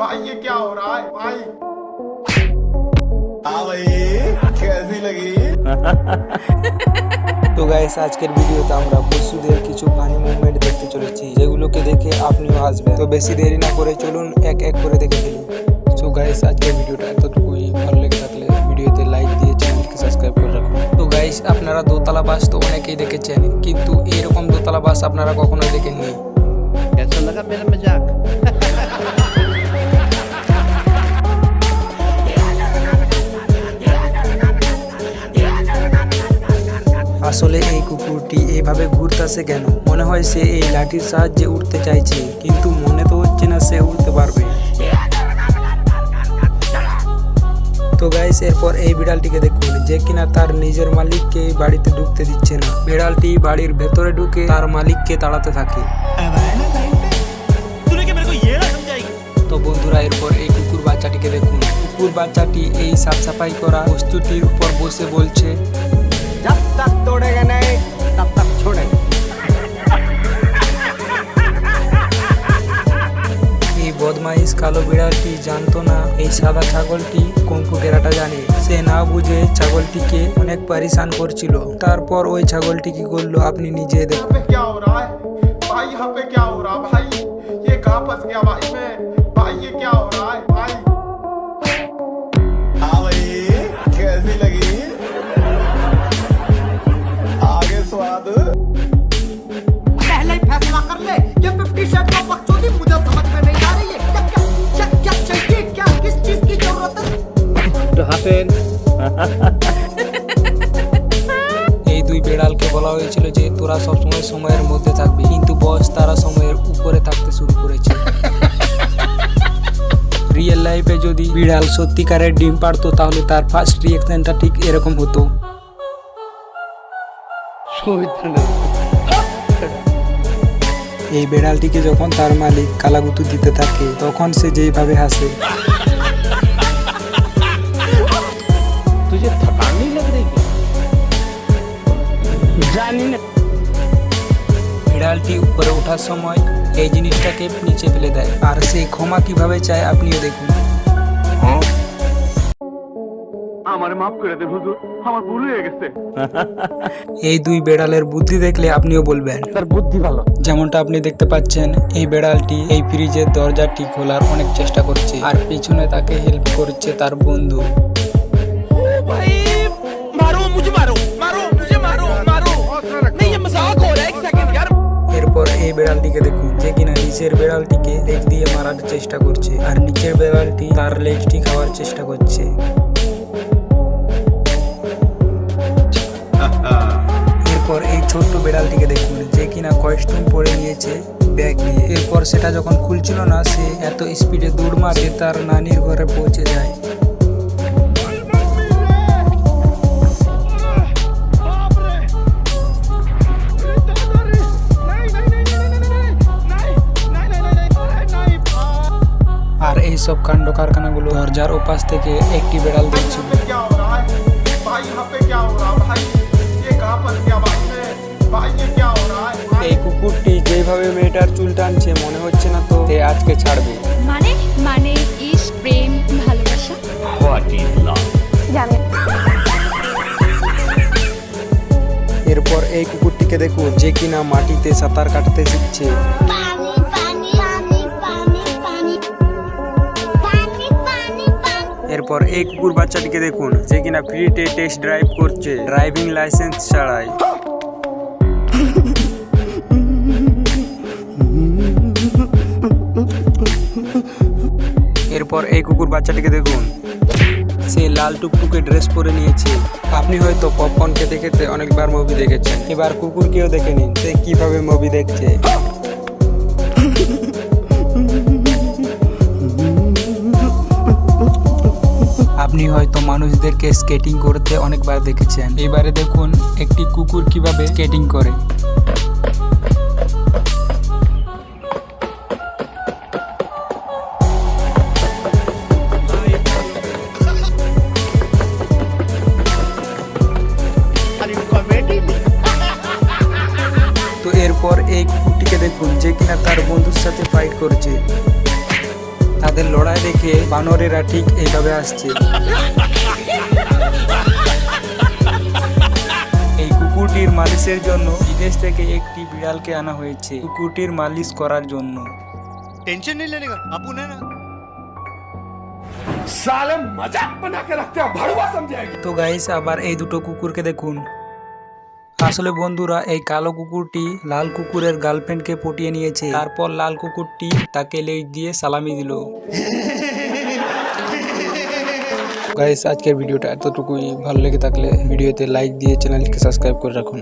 भाई ये क्या हो रहा है भाई हाँ भाई कैसी लगी তো গাইস আজকের ভিডিওতে আমরা পশুদের কিছু ফানি মুভমেন্ট দেখতে চলেছি যেগুলোকে দেখে আপনিও হাসবেন তো বেশি দেরি না করে চলুন এক এক করে দেখে ফেলি সো গাইস আজকের ভিডিওটা এতটুকুই ভালো লেগে থাকলে ভিডিওতে লাইক দিয়ে চ্যানেলকে সাবস্ক্রাইব করে রাখুন তো গাইস আপনারা দোতলা বাস তো অনেকেই দেখেছেন কিন্তু এরকম দোতলা বাস আপনারা কখনোই দেখেননি আসলে এই কুকুরটি এইভাবে ঘুরতেছে কেন? মনে হয় সে এই লাঠির সাহায্যে উঠতে চাইছে কিন্তু মনে তো হচ্ছে না সে উঠতে পারবে। তো গাইস এরপর এই বিড়ালটিকে দেখুন যে কিনা তার নিজের মালিককে বাড়িতে ঢুকতে দিচ্ছে না। বিড়ালটি বাড়ির ভেতরে ঢুকে তার মালিককে তাড়াতে থাকে। বন্ধুরা এরপর এই কুকুর বাচ্চাটিকে দেখুন কুকুর বাচ্চাটি এই সাফ সাফাই করা বস্তুটির উপর বসে বলছে जब तक तोड़ेगा नहीं तब तक छोड़ेगा এই বদমাইশ কালো বিড়ালটি জানতো না এই সাদা ছাগলটি কুম্ফু কেরাটা জানে সে না বুঝে ছাগলটিকে অনেক পরিশান করছিল তারপর ওই ছাগলটি কি করলো আপনি নিজে দেখুন पे क्या हो रहा है भाई यहाँ पे क्या हो रहा है भाई ये कहाँ फंस गया भाई मैं भाई ये क्या हो रहा है भाई हाँ भाई कैसी लगी आगे स्वाद पहले ही फैसला कर ले ये फिफ्टी शेड का बकचोदी मुझे समझ में नहीं आ रही है क्या क्या क्या क्या चाहिए क्या किस चीज की जरूरत है तो हाफिज এই দুই বিড়ালকে বলা হয়েছিল যে তোরা সবসময় সময়ের মধ্যে থাকবি কিন্তু বস তারা সময়ের উপরে থাকতে শুরু করেছে রিয়েল লাইফে যদি বিড়াল সত্যিকারের ডিম পারতো তাহলে তার ফার্স্ট রিয়াকশনটা ঠিক এরকম হতো। এই বিড়ালটিকে যখন তার মালিক কালাগুতু দিতে থাকে, তখন সে যেভাবে হাসে। বিড়ালটি উপরে ওঠার সময় এই জিনিসটাকে নিচে ফেলে দেয়। আর সেই ক্ষমা কীভাবে চায় আপনিও দেখুন। আমার মাফ করে দেন হুজুর আমার ভুল হয়ে গেছে। এই দুই বেড়ালের বুদ্ধি দেখলে আপনিও বলবেন। তার বুদ্ধি ভালো। যেমনটা আপনি দেখতে পাচ্ছেন এই বেড়ালটি এই ফ্রিজের দরজাটি খোলার অনেক চেষ্টা করছে। আর পিছনে তাকে হেল্প করছে তার বন্ধু। भाई বেড়ালটিকে দেখুন, যে কিনা নিচের বেড়ালটিকে লেজ দিয়ে মারার চেষ্টা করছে আর নিচের বেড়ালটি তার লেজটি খাওয়ার চেষ্টা করছে। এরপর এই ছোট্ট বেড়ালটিকে দেখুন, যে কিনা কস্টিউম পরে নিয়েছে ব্যাগ নিয়ে। এরপর সেটা যখন খুলছিল না, সে এত স্পিডে দৌড় মারে তার নানির ঘরে পৌঁছে যায়। আর এই সব কাণ্ড কারখানাগুলো দরজার উপাস থেকে একটি বেড়াল দিচ্ছিল এই কুকুরটি যেভাবে মেয়েটার চুল টানছে মনে হচ্ছে না তো সে আজকে ছাড়বে। মানে মানে ইস প্রেম ভালোবাসা? এরপর এই কুকুরটিকে দেখো যে কিনা মাটিতে সাঁতার কাটতে শিখছে। এরপর এই কুকুর বাচ্চাটিকে দেখুন, যে কিনা ফ্রিতে টেস্ট ড্রাইভ করছে ড্রাইভিং লাইসেন্স ছাড়াই। এরপর এই কুকুর বাচ্চাটিকে দেখুন, সে লাল টুকটুকে ড্রেস পরে নিয়েছে। আপনি হয়তো পপকর্ন খেতে খেতে অনেকবার মুভি দেখেছেন। এবার কুকুরকেও দেখে নিন, সে কীভাবে মুভি দেখছে। আপনি হয়তো মানুষদেরকে স্কেটিং করতে অনেকবার দেখেছেন। এবারে দেখুন একটি কুকুর কীভাবে স্কেটিং করে। তো এরপর এই কুকুরটিকে দেখুন যে কিনা তার বন্ধুর সাথে ফাইট করছে। তাদের লড়াই দেখে বানরেরা ঠিক এইভাবে আসছে। এই কুকুরটির মালিশের জন্য বিদেশ থেকে একটি বিড়ালকে আনা হয়েছে। কুকুরটির মালিশ করার জন্য। টেনশন নেই লেনেগা আপু না সালে মজাক বানাকে রাখতে ভাড়ুয়া সমঝে তো গাইস আবার এই দুটো কুকুরকে দেখুন। আসলে বন্ধুরা, এই কালো কুকুরটি লাল কুকুরের গার্লফ্রেন্ডকে পটিয়ে নিয়েছে। তারপর লাল কুকুরটি তাকে লেজ দিয়ে সালামি দিল। গাইস আজকের ভিডিওটা এতটুকুই। ভালো লেগে থাকলে ভিডিওতে লাইক দিয়ে চ্যানেলকে সাবস্ক্রাইব করে রাখুন।